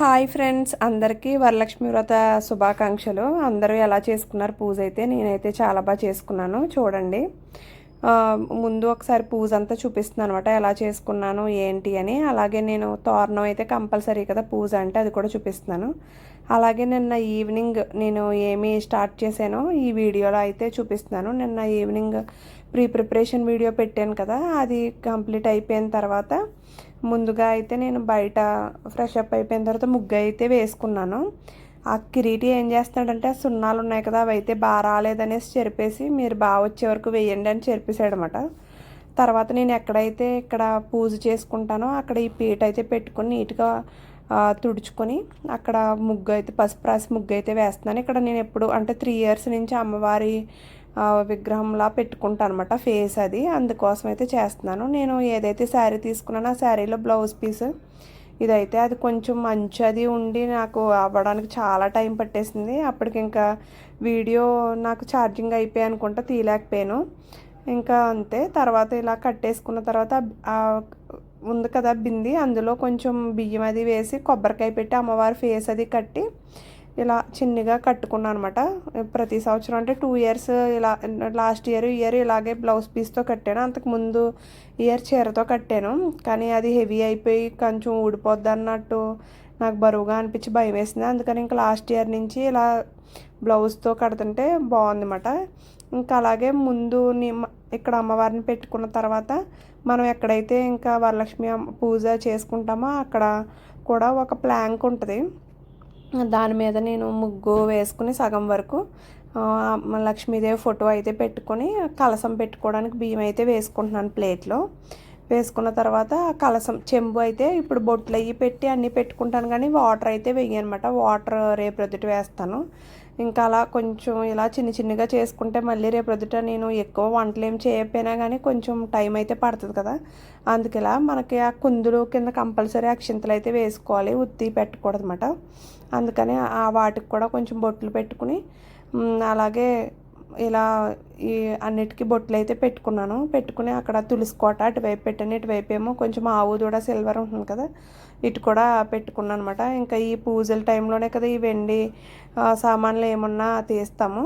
Hi friends అందరికీ వరలక్ష్మి వ్రత శుభాకాంక్షలు. అందరూ ఎలా చేసుకున్నారు పూజ అయితే? నేనైతే చాలా బాగా చేసుకున్నాను చూడండి. ముందు ఒకసారి పూజ అంతా చూపిస్తున్నాను అనమాట ఎలా చేసుకున్నాను ఏంటి అని. అలాగే నేను తోరణం అయితే కంపల్సరీ కదా పూజ అంటే అది కూడా చూపిస్తున్నాను. అలాగే నిన్న ఈవినింగ్ నేను ఏమి స్టార్ట్ చేశానో ఈ వీడియోలో అయితే చూపిస్తున్నాను. నిన్న ఈవినింగ్ ప్రీ ప్రిపరేషన్ వీడియో పెట్టాను కదా అది కంప్లీట్ అయిపోయిన తర్వాత ముందుగా అయితే నేను బయట ఫ్రెష్ అప్ అయిపోయిన తర్వాత ముగ్గు అయితే వేసుకున్నాను. ఆ కిరీటి ఏం చేస్తాడంటే ఆ సున్నాలు ఉన్నాయి కదా అవి అయితే బాగా రాలేదనేసి చెరిపేసి మీరు బాగా వచ్చే వరకు వేయండి అని చెరిపేశాడు అనమాట తర్వాత నేను ఎక్కడైతే ఇక్కడ పూజ చేసుకుంటానో అక్కడ ఈ పీట అయితే పెట్టుకొని నీట్గా తుడుచుకొని అక్కడ ముగ్గు అయితే పసుపు రాసి ముగ్గు అయితే వేస్తున్నాను. ఇక్కడ నేను ఎప్పుడు అంటే త్రీ ఇయర్స్ నుంచి అమ్మవారి విగ్రహంలా పెట్టుకుంటాను అనమాట ఫేస్ అది. అందుకోసం అయితే చేస్తున్నాను. నేను ఏదైతే శారీ తీసుకున్నానో ఆ శారీలో బ్లౌజ్ పీస్. ఇదైతే అది కొంచెం మంచి అది ఉండి నాకు అవ్వడానికి చాలా టైం పట్టేసింది. అప్పటికి ఇంకా వీడియో నాకు ఛార్జింగ్ అయిపోయి అనుకుంటా తీయలేకపోయాను. ఇంకా అంతే. తర్వాత ఇలా కట్టేసుకున్న తర్వాత ఉంది కదా బింది. అందులో కొంచెం బియ్యం అది వేసి కొబ్బరికాయ పెట్టి అమ్మవారి ఫేస్ అది కట్టి ఇలా చిన్నగా కట్టుకున్నాను అనమాట ప్రతి సంవత్సరం అంటే టూ ఇయర్స్ ఇలా లాస్ట్ ఇయర్ ఇయర్ ఇలాగే బ్లౌజ్ పీస్తో కట్టాను. అంతకుముందు ఇయర్ చీరతో కట్టాను. కానీ అది హెవీ అయిపోయి కొంచెం ఊడిపోద్ది అన్నట్టు నాకు బరువుగా అనిపించి భయం వేసింది. అందుకని ఇంకా లాస్ట్ ఇయర్ నుంచి ఇలా బ్లౌజ్తో కడుతుంటే బాగుందన్నమాట ఇంకా అలాగే ముందు ఇక్కడ అమ్మవారిని పెట్టుకున్న తర్వాత మనం ఎక్కడైతే ఇంకా వరలక్ష్మి అమ్మ పూజ చేసుకుంటామో అక్కడ కూడా ఒక ప్లాంక్ ఉంటుంది. దాని మీద నేను ముగ్గు వేసుకుని సగం వరకు లక్ష్మీదేవి ఫోటో అయితే పెట్టుకొని కలసం పెట్టుకోవడానికి బియ్యం అయితే వేసుకుంటున్నాను ప్లేట్లో. వేసుకున్న తర్వాత కలసం చెంబు అయితే ఇప్పుడు బొట్లు అయ్యి పెట్టి అన్నీ పెట్టుకుంటాను కానీ వాటర్ అయితే వెయ్యనమాట వాటర్ రేపు రొద్దుట వేస్తాను. ఇంకా అలా కొంచెం ఇలా చిన్న చిన్నగా చేసుకుంటే మళ్ళీ రేపు నేను ఎక్కువ వంటలు ఏం చేయకపోయినా కానీ కొంచెం టైం అయితే పడుతుంది కదా. అందుకేలా మనకి ఆ కుందులు కింద కంపల్సరీ అక్షింతలు అయితే వేసుకోవాలి ఉత్తి పెట్టకూడదు అనమాట అందుకని ఆ వాటికి కూడా కొంచెం బొట్లు పెట్టుకుని అలాగే ఇలా ఈ అన్నిటికీ బొట్లు అయితే పెట్టుకున్నాను. పెట్టుకుని అక్కడ తులసి కోట అటువైపు పెట్టాను. ఇటువైపు ఏమో కొంచెం ఆవు దూడ సిల్వర్ ఉంటుంది కదా ఇటు కూడా పెట్టుకున్నాను అనమాట ఇంకా ఈ పూజల టైంలోనే కదా ఈ వెండి సామాన్లు ఏమన్నా తీస్తాము.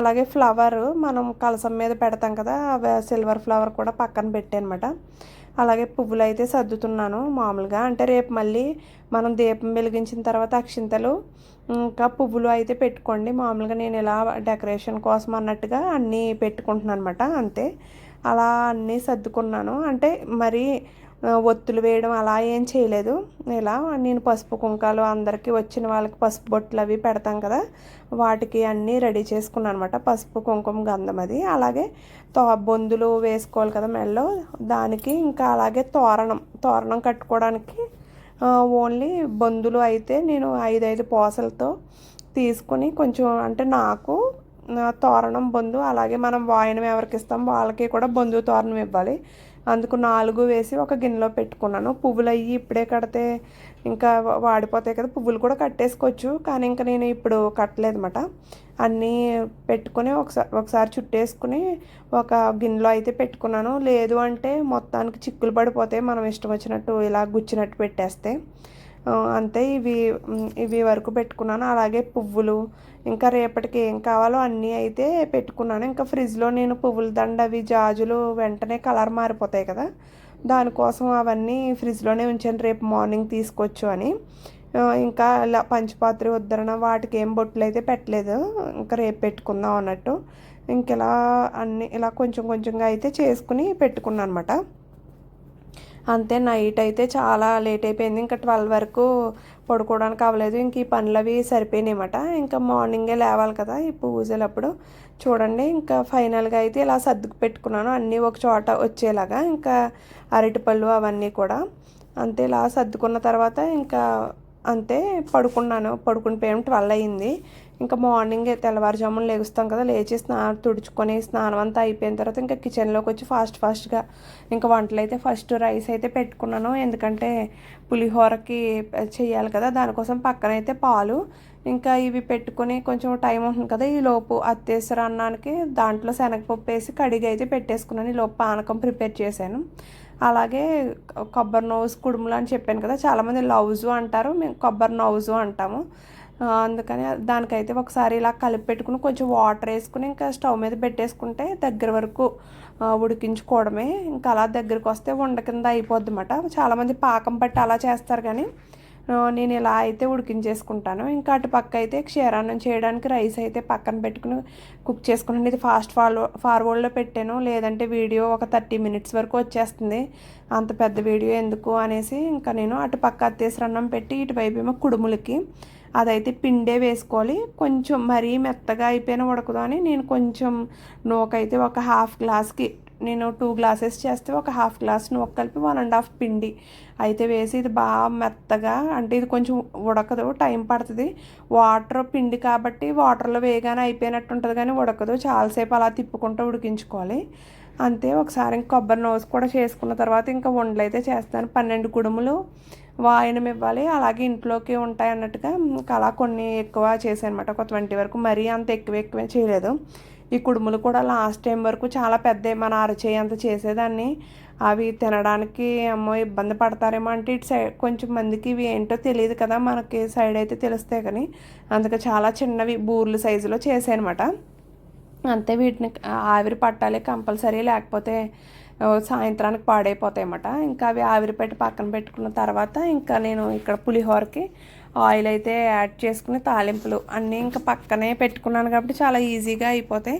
అలాగే ఫ్లవర్ మనం కలసం మీద పెడతాం కదా సిల్వర్ ఫ్లవర్ కూడా పక్కన పెట్టానమాట అలాగే పువ్వులు అయితే సర్దుతున్నాను మామూలుగా. అంటే రేపు మళ్ళీ మనం దీపం వెలిగించిన తర్వాత అక్షింతలు ఇంకా పువ్వులు అయితే పెట్టుకోండి. మామూలుగా నేను ఇలా డెకరేషన్ కోసం అన్నట్టుగా అన్నీ పెట్టుకుంటున్నాను అనమాట అంతే. అలా అన్నీ సర్దుకున్నాను. అంటే మరి ఒత్తులు వేయడం అలా ఏం చేయలేదు. ఇలా నేను పసుపు కుంకాలు అందరికీ వచ్చిన వాళ్ళకి పసుపు బొట్లు అవి పెడతాం కదా వాటికి అన్నీ రెడీ చేసుకున్నాను అనమాట పసుపు కుంకుమ గంధం అది. అలాగే తో బొందులు వేసుకోవాలి కదా మెడలో దానికి ఇంకా అలాగే తోరణం తోరణం కట్టుకోవడానికి ఓన్లీ బొందులు అయితే నేను ఐదైదు పోసలతో తీసుకొని కొంచెం అంటే నాకు తోరణం బొందు అలాగే మనం వాయనం ఎవరికి ఇస్తాం వాళ్ళకి కూడా బొందు తోరణం ఇవ్వాలి. అందుకు నాలుగు వేసి ఒక గిన్నెలో పెట్టుకున్నాను. పువ్వులు అయ్యి ఇప్పుడే కడితే ఇంకా వాడిపోతాయి కదా పువ్వులు కూడా కట్టేసుకోవచ్చు. కానీ ఇంకా నేను ఇప్పుడు కట్టలేదన్నమాట. అన్నీ పెట్టుకుని ఒకసారి ఒకసారి చుట్టేసుకుని ఒక గిన్నెలో అయితే పెట్టుకున్నాను. లేదు అంటే మొత్తానికి చిక్కులు పడిపోతే మనం ఇష్టం వచ్చినట్టు ఇలా గుచ్చినట్టు పెట్టేస్తే. అంతే ఇవి ఇవి వరకు పెట్టుకున్నాను. అలాగే పువ్వులు ఇంకా రేపటికి ఏం కావాలో అన్నీ అయితే పెట్టుకున్నాను. ఇంకా ఫ్రిడ్జ్లో నేను పువ్వుల దండ అవి జాజులు వెంటనే కలర్ మారిపోతాయి కదా. దానికోసం అవన్నీ ఫ్రిడ్జ్లోనే ఉంచాను. రేపు మార్నింగ్ తీసుకోవచ్చు అని. ఇంకా ఇలా పంచపాత్ర ఉద్ధరణ వాటికి ఏం బొట్లు అయితే పెట్టలేదు. ఇంకా రేపు పెట్టుకుందాం అన్నట్టు. ఇంకెలా అన్ని ఇలా కొంచెం కొంచెంగా అయితే చేసుకుని పెట్టుకున్నాను అనమాట అంతే నైట్ అయితే చాలా లేట్ అయిపోయింది. ఇంకా ట్వెల్వ్ వరకు పడుకోవడానికి అవ్వలేదు. ఇంక ఈ పనులు అవి సరిపోయినాయన్నమాట. ఇంకా మార్నింగే లేవాలి కదా ఈ పూజలప్పుడు. చూడండి ఇంకా ఫైనల్గా అయితే ఇలా సర్దుకు పెట్టుకున్నాను. అన్నీ ఒక చోట వచ్చేలాగా ఇంకా అరటిపళ్ళు అవన్నీ కూడా. అంతే ఇలా సర్దుకున్న తర్వాత ఇంకా అంతే పడుకున్నాను. పడుకుని పోయాం ట్వెల్వ్ అయ్యింది ఇంకా మార్నింగ్ తెల్లవారుజామున లేగుస్తాం కదా లేచి స్నానం తుడుచుకొని స్నానం అంతా అయిపోయిన తర్వాత ఇంకా కిచెన్లోకి వచ్చి ఫాస్ట్ ఫాస్ట్గా ఇంకా వంటలు అయితే ఫస్ట్ రైస్ అయితే పెట్టుకున్నాను. ఎందుకంటే పులిహోరకి చేయాలి కదా దానికోసం పక్కన అయితే పాలు. ఇంకా ఇవి పెట్టుకొని కొంచెం టైం ఉంటుంది కదా ఈ లోపు అత్తేసర అన్నానికి దాంట్లో శనగపప్పు వేసి కడిగి అయితే పెట్టేసుకున్నాను. ఈ లోపు పానకం ప్రిపేర్ చేశాను. అలాగే కొబ్బరి నోజు కుడుములు అని చెప్పాను కదా చాలామంది లవ్జు అంటారు. మేము కొబ్బరి నౌజు అంటాము. అందుకని దానికైతే ఒకసారి ఇలా కలిపి పెట్టుకుని కొంచెం వాటర్ వేసుకుని ఇంకా స్టవ్ మీద పెట్టేసుకుంటే దగ్గర వరకు ఉడికించుకోవడమే. ఇంకా అలా దగ్గరికి వస్తే ఉండ కింద అయిపోద్ది అనమాట చాలామంది పాకం పట్టి అలా చేస్తారు కానీ నేను ఇలా అయితే ఉడికించేసుకుంటాను. ఇంకా అటు పక్క అయితే క్షీరాన్నం చేయడానికి రైస్ అయితే పక్కన పెట్టుకుని కుక్ చేసుకున్నాను. ఇది ఫాస్ట్ ఫాలో ఫార్వర్డ్లో పెట్టాను. లేదంటే వీడియో ఒక థర్టీ మినిట్స్ వరకు వచ్చేస్తుంది. అంత పెద్ద వీడియో ఎందుకు అనేసి ఇంకా నేను అటు పక్క అత్తేసరన్నం పెట్టి ఇటువైపు ఏమో కుడుములకి అదైతే పిండే వేసుకోవాలి. కొంచెం మరీ మెత్తగా అయిపోయిన ఉడకదు అని నేను కొంచెం నూకైతే ఒక హాఫ్ గ్లాస్కి నేను టూ గ్లాసెస్ చేస్తే ఒక హాఫ్ గ్లాస్ నూక కలిపి వన్ అండ్ హాఫ్ పిండి అయితే వేసి ఇది బాగా మెత్తగా అంటే ఇది కొంచెం ఉడకదు టైం పడుతుంది. వాటర్ పిండి కాబట్టి వాటర్లో వేగానే అయిపోయినట్టు ఉంటుంది కానీ ఉడకదు. చాలాసేపు అలా తిప్పుకుంటూ ఉడికించుకోవాలి. అంతే ఒకసారి ఇంక కొబ్బరి నోసు కూడా చేసుకున్న తర్వాత ఇంకా ఉండలు అయితే చేస్తాను. పన్నెండు కుడుములు వాయనం ఇవ్వాలి. అలాగే ఇంట్లోకి ఉంటాయి అన్నట్టుగా ఇంకా అలా కొన్ని ఎక్కువ చేశానమాట. ఒక ట్వంటీ వరకు మరీ అంత ఎక్కువ ఎక్కువ చేయలేదు. ఈ కుడుములు కూడా లాస్ట్ టైం వరకు చాలా పెద్ద మన అరచేయి అంత చేసేదాన్ని. అవి తినడానికి అమ్మో ఇబ్బంది పడతారేమో అంటే ఇటు సైడ్ కొంచెం మందికి ఇవి ఏంటో తెలియదు కదా మనకి సైడ్ అయితే తెలుస్తాయి కానీ అందుకే చాలా చిన్నవి బూర్లు సైజులో చేసాయనమాట అంతే వీటిని ఆవిరి పట్టాలి కంపల్సరీ. లేకపోతే సాయంత్రానికి పాడైపోతాయి అన్నమాట ఇంకా అవి ఆవిరి పెట్టి పక్కన పెట్టుకున్న తర్వాత ఇంకా నేను ఇక్కడ పులిహోరకి ఆయిల్ అయితే యాడ్ చేసుకుని తాలింపులు అన్నీ ఇంకా పక్కనే పెట్టుకున్నాను కాబట్టి చాలా ఈజీగా అయిపోతాయి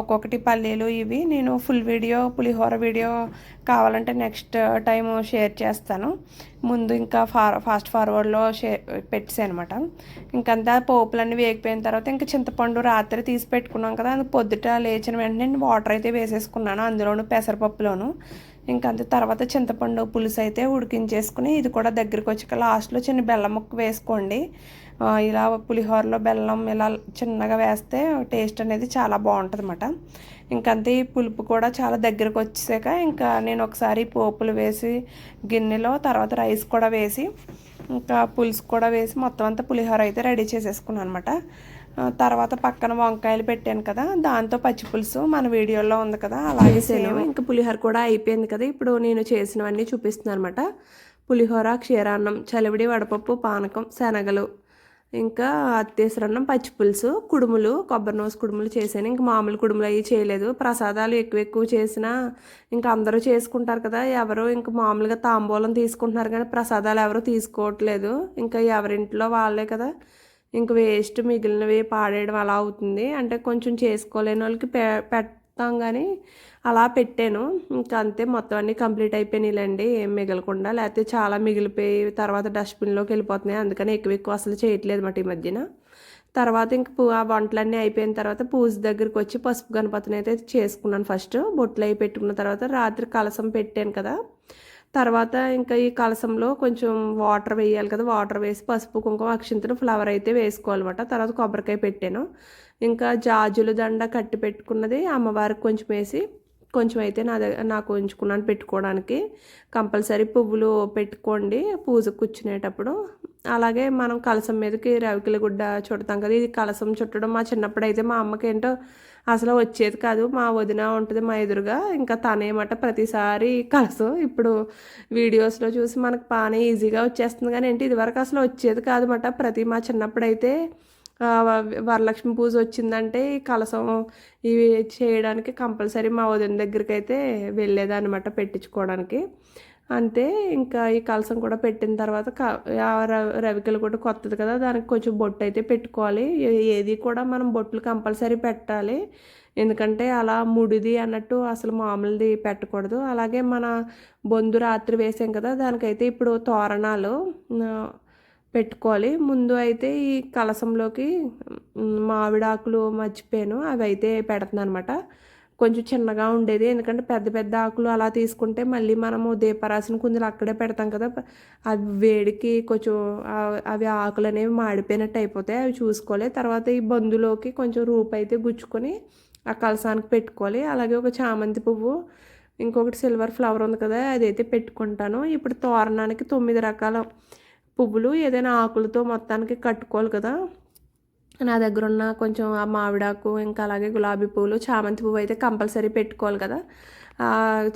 ఒక్కొక్కటి పల్లీలు ఇవి. నేను ఫుల్ వీడియో పులిహోర వీడియో కావాలంటే నెక్స్ట్ టైం షేర్ చేస్తాను. ముందు ఇంకా ఫార్ ఫాస్ట్ ఫార్వర్డ్లో షే పెట్టేసాను అనమాట ఇంకంతా పోపులన్నీ వేగిపోయిన తర్వాత ఇంకా చింతపండు రాత్రి తీసి పెట్టుకున్నాం కదా అది పొద్దుట లేచిన వెంటనే నేను వాటర్ అయితే వేసేసుకున్నాను. అందులోను పెసరపప్పులోను. ఇంకా అంతే. తర్వాత చింతపండు పులుసు అయితే ఉడికించేసుకుని ఇది కూడా దగ్గరికి వచ్చాక లాస్ట్లో చిన్న బెల్లం ముక్క వేసుకోండి. ఇలా పులిహోరలో బెల్లం ఇలా చిన్నగా వేస్తే టేస్ట్ అనేది చాలా బాగుంటుంది అనమాట ఇంకంతే ఈ పులుపు కూడా చాలా దగ్గరకు వచ్చాక ఇంకా నేను ఒకసారి పోపులు వేసి గిన్నెలో తర్వాత రైస్ కూడా వేసి ఇంకా పులుసు కూడా వేసి మొత్తం అంతా పులిహోర అయితే రెడీ చేసేసుకున్నాను అనమాట తర్వాత పక్కన వంకాయలు పెట్టాను కదా దాంతో పచ్చి పులుసు మన వీడియోలో ఉంది కదా అలాగే సేమ్. ఇంకా పులిహోర కూడా అయిపోయింది కదా ఇప్పుడు నేను చేసినవన్నీ చూపిస్తున్నాను అనమాట పులిహోర క్షీరాన్నం చలివిడి వడపప్పు పానకం శనగలు ఇంకా అత్తేసరన్నం పచ్చి పులుసు కుడుములు కొబ్బరి నోసు కుడుములు చేశాను. ఇంకా మామూలు కుడుములు అవి చేయలేదు. ప్రసాదాలు ఎక్కువ ఎక్కువ చేసినా ఇంకా అందరూ చేసుకుంటారు కదా ఎవరు ఇంకా మామూలుగా తాంబూలం తీసుకుంటున్నారు కానీ ప్రసాదాలు ఎవరు తీసుకోవట్లేదు. ఇంకా ఎవరింట్లో వాళ్ళే కదా ఇంక వేస్ట్ మిగిలినవి పాడేయడం అలా అవుతుంది. అంటే కొంచెం చేసుకోలేని వాళ్ళకి పె పెడతాం కానీ అలా పెట్టాను. ఇంకా అంతే మొత్తం అన్నీ కంప్లీట్ అయిపోయినాయిలండి. ఏం మిగలకుండా. లేకపోతే చాలా మిగిలిపోయి తర్వాత డస్ట్బిన్లోకి వెళ్ళిపోతున్నాయి. అందుకని ఎక్కువ ఎక్కువ అసలు చేయట్లేదు మాట ఈ మధ్యన. తర్వాత ఇంక పూ ఆ వంటలన్నీ అయిపోయిన తర్వాత పూజ దగ్గరికి వచ్చి పసుపు గణపతిని అయితే చేసుకున్నాను ఫస్ట్. బొట్లు అవి పెట్టుకున్న తర్వాత రాత్రి కలసం పెట్టాను కదా. తర్వాత ఇంకా ఈ కలసంలో కొంచెం వాటర్ వేయాలి కదా వాటర్ వేసి పసుపు కుంకుమ అక్షింతలు ఫ్లవర్ అయితే వేసుకోవాలన్నమాట. తర్వాత కొబ్బరికాయ పెట్టాను. ఇంకా జాజుల దండ కట్టి పెట్టుకున్నది అమ్మవారికి కొంచెం వేసి కొంచెం అయితే నా దగ్గర నాకు ఉంచుకున్నాను పెట్టుకోవడానికి. కంపల్సరీ పువ్వులు పెట్టుకోండి పూజ కూర్చునేటప్పుడు. అలాగే మనం కలసం మీదకి రవికిల గుడ్డ చుడతాం కదా ఇది కలసం చుట్టడం మా చిన్నప్పుడు అయితే మా అమ్మకి ఏంటో అసలు వచ్చేది కాదు. మా వదిన ఉంటుంది మా ఎదురుగా. ఇంకా తనేమట ప్రతిసారి కలసం. ఇప్పుడు వీడియోస్లో చూసి మనకు బాగానే ఈజీగా వచ్చేస్తుంది. కానీ ఏంటి ఇదివరకు అసలు వచ్చేది కాదన్నమాట. ప్రతి మా చిన్నప్పుడు అయితే వరలక్ష్మి పూజ వచ్చిందంటే కలసం ఇవి చేయడానికి కంపల్సరీ మా వదిన దగ్గరికి అయితే వెళ్ళేదన్నమాట పెట్టించుకోవడానికి. అంతే. ఇంకా ఈ కలసం కూడా పెట్టిన తర్వాత క రవికలు కూడా కొత్తది కదా దానికి కొంచెం బొట్టు అయితే పెట్టుకోవాలి. ఏది కూడా మనం బొట్లు కంపల్సరీ పెట్టాలి. ఎందుకంటే అలా ముడిది అన్నట్టు అసలు మామూలుది పెట్టకూడదు. అలాగే మన బొందు రాత్రి వేసాం కదా దానికైతే ఇప్పుడు తోరణాలు పెట్టుకోవాలి. ముందు అయితే ఈ కలసంలోకి మామిడాకులు మర్చిపోయాను. అవి అయితే పెడుతున్నాను అనమాట కొంచెం చిన్నగా ఉండేది. ఎందుకంటే పెద్ద పెద్ద ఆకులు అలా తీసుకుంటే మళ్ళీ మనము దీపరాసిన కుందులు అక్కడే పెడతాం కదా. అవి వేడికి కొంచెం అవి ఆకులు అనేవి మాడిపోయినట్టు అయిపోతాయి. అవి చూసుకోవాలి. తర్వాత ఈ బందులోకి కొంచెం రూపు అయితే గుచ్చుకొని ఆ కలసానికి పెట్టుకోవాలి. అలాగే ఒక చామంతి పువ్వు ఇంకొకటి సిల్వర్ ఫ్లవర్ ఉంది కదా అదైతే పెట్టుకుంటాను. ఇప్పుడు తోరణానికి తొమ్మిది రకాల పువ్వులు ఏదైనా ఆకులతో మొత్తానికి కట్టుకోవాలి కదా. నా దగ్గర ఉన్న కొంచెం ఆ మామిడాకు ఇంకా అలాగే గులాబీ పువ్వులు చామంతి పువ్వు అయితే కంపల్సరీ పెట్టుకోవాలి కదా. ఆ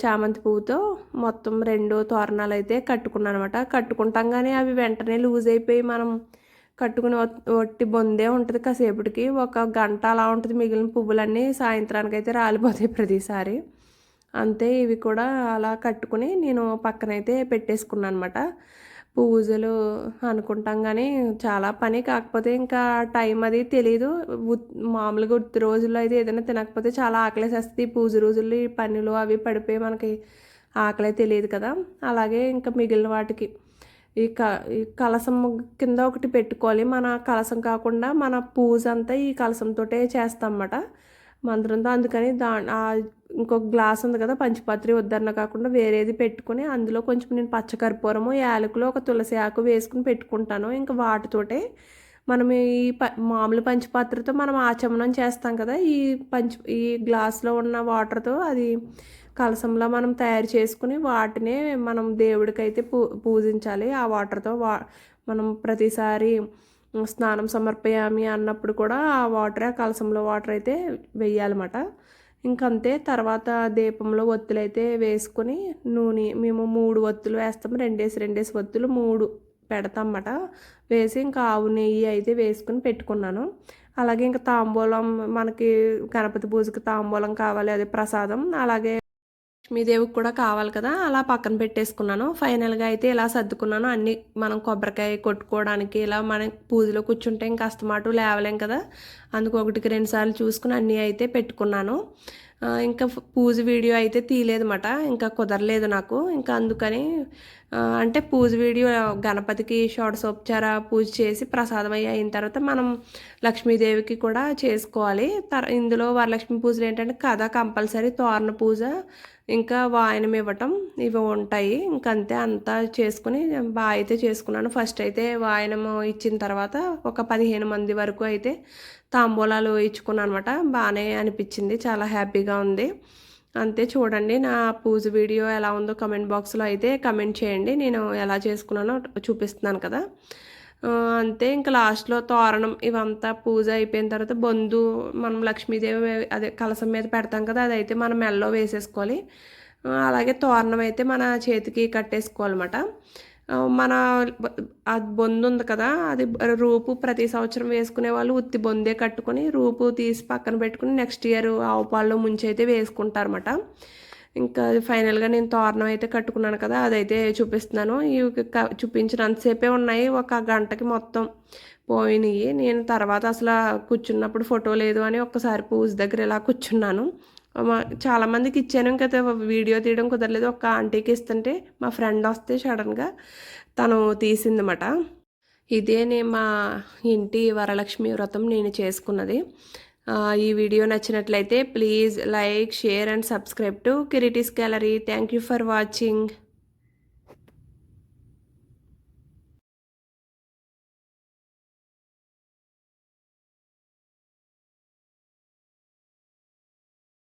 చామంతి పువ్వుతో మొత్తం రెండు తోరణాలు అయితే కట్టుకున్నాను అనమాట కట్టుకుంటాం కానీ అవి వెంటనే లూజ్ అయిపోయి మనం కట్టుకుని ఒట్టి బొందే ఉంటుంది కాసేపటికి. ఒక గంట అలా ఉంటుంది మిగిలిన పువ్వులన్నీ సాయంత్రానికి అయితే రాలిపోతాయి ప్రతిసారి. అంతే ఇవి కూడా అలా కట్టుకుని నేను పక్కనైతే పెట్టేసుకున్నాను అనమాట పూజలు అనుకుంటాం కానీ చాలా పని కాకపోతే ఇంకా టైం అది తెలియదు మామూలుగా ఉత్తి రోజుల్లో అయితే ఏదైనా తినకపోతే చాలా ఆకలేసేస్తుంది. పూజ రోజుల్లో ఈ పనులు అవి పడిపోయి మనకి ఆకలే తెలియదు కదా. అలాగే ఇంకా మిగిలిన వాటికి ఈ క ఈ కలసం కింద ఒకటి పెట్టుకోవాలి. మన కలసం కాకుండా మన పూజ అంతా ఈ కలసంతో చేస్తాం అన్నమాట. మంత్రంతో అందుకని దా ఇంకొక గ్లాస్ ఉంది కదా పంచిపత్రి వద్దన్న కాకుండా వేరేది పెట్టుకుని అందులో కొంచెం నేను పచ్చకర్పూరము యాలకులు ఒక తులసి ఆకు వేసుకుని పెట్టుకుంటాను. ఇంకా వాటితోటే మనం ఈ ప మామూలు పంచపాత్రతో మనం ఆచమనం చేస్తాం కదా ఈ పంచ ఈ గ్లాస్లో ఉన్న వాటర్తో అది కలసంలో మనం తయారు చేసుకుని వాటినే మనం దేవుడికైతే పూ పూజించాలి. ఆ వాటర్తో వా మనం ప్రతిసారి స్నానం సమర్పయామి అన్నప్పుడు కూడా ఆ వాటర్ ఆ కలసంలో వాటర్ అయితే వెయ్యాలన్నమాట. ఇంకంతే. తర్వాత దీపంలో ఒత్తులు అయితే వేసుకొని నూనె మేము మూడు ఒత్తులు వేస్తాము రెండేసి రెండేసి ఒత్తులు మూడు పెడతామన్నమాట. వేసి ఇంకా ఆవు నెయ్యి అయితే వేసుకుని పెట్టుకున్నాను. అలాగే ఇంకా తాంబూలం మనకి గణపతి పూజకి తాంబూలం కావాలి అదే ప్రసాదం. అలాగే లక్ష్మీదేవికి కూడా కావాలి కదా అలా పక్కన పెట్టేసుకున్నాను. ఫైనల్గా అయితే ఇలా సర్దుకున్నాను అన్నీ మనం కొబ్బరికాయ కొట్టుకోవడానికి ఇలా మన పూజలో కూర్చుంటే ఇంకా అస్తమాటు లేవలేం కదా. అందుకు ఒకటికి రెండుసార్లు చూసుకుని అన్నీ అయితే పెట్టుకున్నాను. ఇంకా పూజ వీడియో అయితే తీయలేదన్నమాట. ఇంకా కుదరలేదు నాకు. ఇంకా అందుకని అంటే పూజ వీడియో గణపతికి షోడశోపచార పూజ చేసి ప్రసాదం అయ్యి అయిన తర్వాత మనం లక్ష్మీదేవికి కూడా చేసుకోవాలి. తర్ ఇందులో వరలక్ష్మి పూజలు ఏంటంటే కథ కంపల్సరీ తోరణ పూజ ఇంకా వాయనం ఇవ్వటం ఇవి ఉంటాయి. ఇంకంతే అంతా చేసుకుని బాగా అయితే చేసుకున్నాను. ఫస్ట్ అయితే వాయనం ఇచ్చిన తర్వాత ఒక పదిహేను మంది వరకు అయితే తాంబూలాలు ఇచ్చుకున్నాను అనమాట బాగానే అనిపించింది చాలా హ్యాపీగా ఉంది. అంతే చూడండి నా పూజ వీడియో ఎలా ఉందో కమెంట్ బాక్స్లో అయితే కమెంట్ చేయండి. నేను ఎలా చేసుకున్నానో చూపిస్తున్నాను కదా. అంతే ఇంకా లాస్ట్లో తోరణం ఇవంతా పూజ అయిపోయిన తర్వాత బొందు మనం లక్ష్మీదేవి అదే కలసం మీద పెడతాం కదా అదైతే మనం మెల్లో వేసేసుకోవాలి. అలాగే తోరణం అయితే మన చేతికి కట్టేసుకోవాలన్నమాట. మన అది బొందు ఉంది కదా అది రూపు ప్రతి సంవత్సరం వేసుకునే వాళ్ళు ఉత్తి బొందే కట్టుకొని రూపు తీసి పక్కన పెట్టుకుని నెక్స్ట్ ఇయర్ ఆవు పాల్లో ముంచి అయితే వేసుకుంటారన్నమాట. ఇంకా ఫైనల్గా నేను తోరణం అయితే కట్టుకున్నాను కదా అదైతే చూపిస్తున్నాను. ఇవి చూపించినంతసేపే ఉన్నాయి ఒక గంటకి మొత్తం పోయినాయి. నేను తర్వాత అసలు కూర్చున్నప్పుడు ఫోటో లేదు అని ఒక్కసారి పూజ దగ్గర ఇలా కూర్చున్నాను. చాలామందికి ఇచ్చాను ఇంకా వీడియో తీయడం కుదరలేదు. ఒక ఆంటీకి ఇస్తుంటే మా ఫ్రెండ్ వస్తే సడన్గా తను తీసిందన్నమాట. ఇదే నేను మా ఇంటి వరలక్ష్మి వ్రతం నేను చేసుకున్నది. ఈ వీడియో నచ్చినట్లయితే please like share and subscribe to Kiriti's gallery. Thank you for watching.